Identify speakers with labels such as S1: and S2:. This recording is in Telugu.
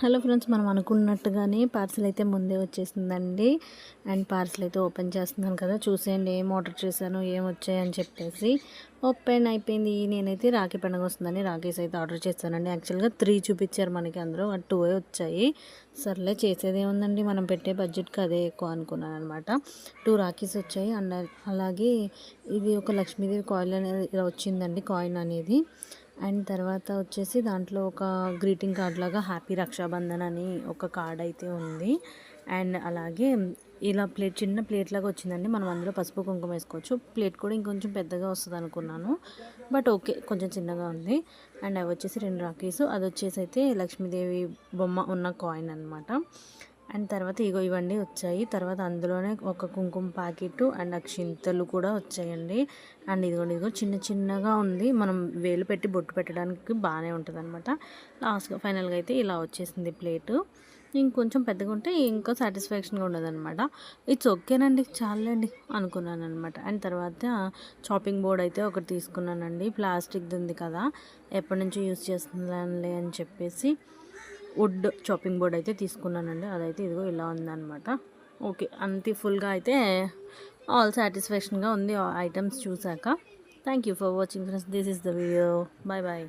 S1: హలో ఫ్రెండ్స్ మనం అనుకున్నట్టుగానే పార్సిల్ అయితే ముందే వచ్చేసిందండి. అండ్ పార్సిల్ అయితే ఓపెన్ చేస్తున్నాను కదా చూసేయండి ఏం ఆర్డర్ చేశాను ఏం వచ్చాయని చెప్పేసి. ఓపెన్ అయిపోయింది. నేనైతే రాఖీ పండుగ వస్తుందని రాఖీస్ అయితే ఆర్డర్ చేశానండి యాక్చువల్గా త్రీ చూపించారు మనకి అందరూ టూ వచ్చాయి. సర్లే చేసేది ఏముందండి? మనం పెట్టే బడ్జెట్కి అదే ఎక్కువ అనుకున్నాను అనమాట టూ రాఖీస్ వచ్చాయి. అండ్ అలాగే ఇది ఒక లక్ష్మీదేవి కాయిన్ అనేది వచ్చిందండి కాయిన్ అనేది. అండ్ తర్వాత వచ్చేసి దాంట్లో ఒక గ్రీటింగ్ కార్డ్ లాగా హ్యాపీ రక్షాబంధన్ అని ఒక కార్డ్ అయితే ఉంది. అండ్ అలాగే ఇలా ప్లేట్ చిన్న ప్లేట్ లాగా వచ్చిందండి. మనం అందులో పసుపు కుంకుమ వేసుకోవచ్చు. ప్లేట్ కూడా ఇంకొంచెం పెద్దగా వస్తుంది అనుకున్నాను. బట్ ఓకే కొంచెం చిన్నగా ఉంది. అండ్ అవి వచ్చేసి రెండు రాకీస్. అది వచ్చేసి అయితే లక్ష్మీదేవి బొమ్మ ఉన్న కాయిన్ అనమాట అండ్ తర్వాత ఇగో ఇవన్నీ వచ్చాయి. తర్వాత అందులోనే ఒక కుంకుమ ప్యాకెట్ అండ్ అక్షింతలు కూడా వచ్చాయండి. అండ్ ఇదిగోండి ఇదిగో చిన్న చిన్నగా ఉంది. మనం వేలు పెట్టి బొట్టు పెట్టడానికి బాగానే ఉంటుంది అనమాట లాస్ట్గా ఫైనల్గా అయితే ఇలా వచ్చేసింది ప్లేటు. ఇంకొంచెం పెద్దగా ఉంటే ఇంకా సాటిస్ఫాక్షన్గా ఉండదన్నమాట. ఇట్స్ ఓకేనండి చాలండి అనుకున్నాను అనమాట అండ్ తర్వాత చాపింగ్ బోర్డ్ అయితే ఒకటి తీసుకున్నానండి. ప్లాస్టిక్ది ఉంది కదా ఎప్పటి నుంచో యూస్ చేస్తున్నానులే అని చెప్పేసి వుడ్ చాపింగ్ బోర్డ్ అయితే తీసుకున్నానండి. అదైతే ఇదిగో ఇలా ఉందన్నమాట. ఓకే అంతే ఫుల్గా అయితే ఆల్ సాటిస్ఫాక్షన్గా ఉంది ఐటమ్స్ చూసాక. Thank you for watching friends. This is the video. Bye bye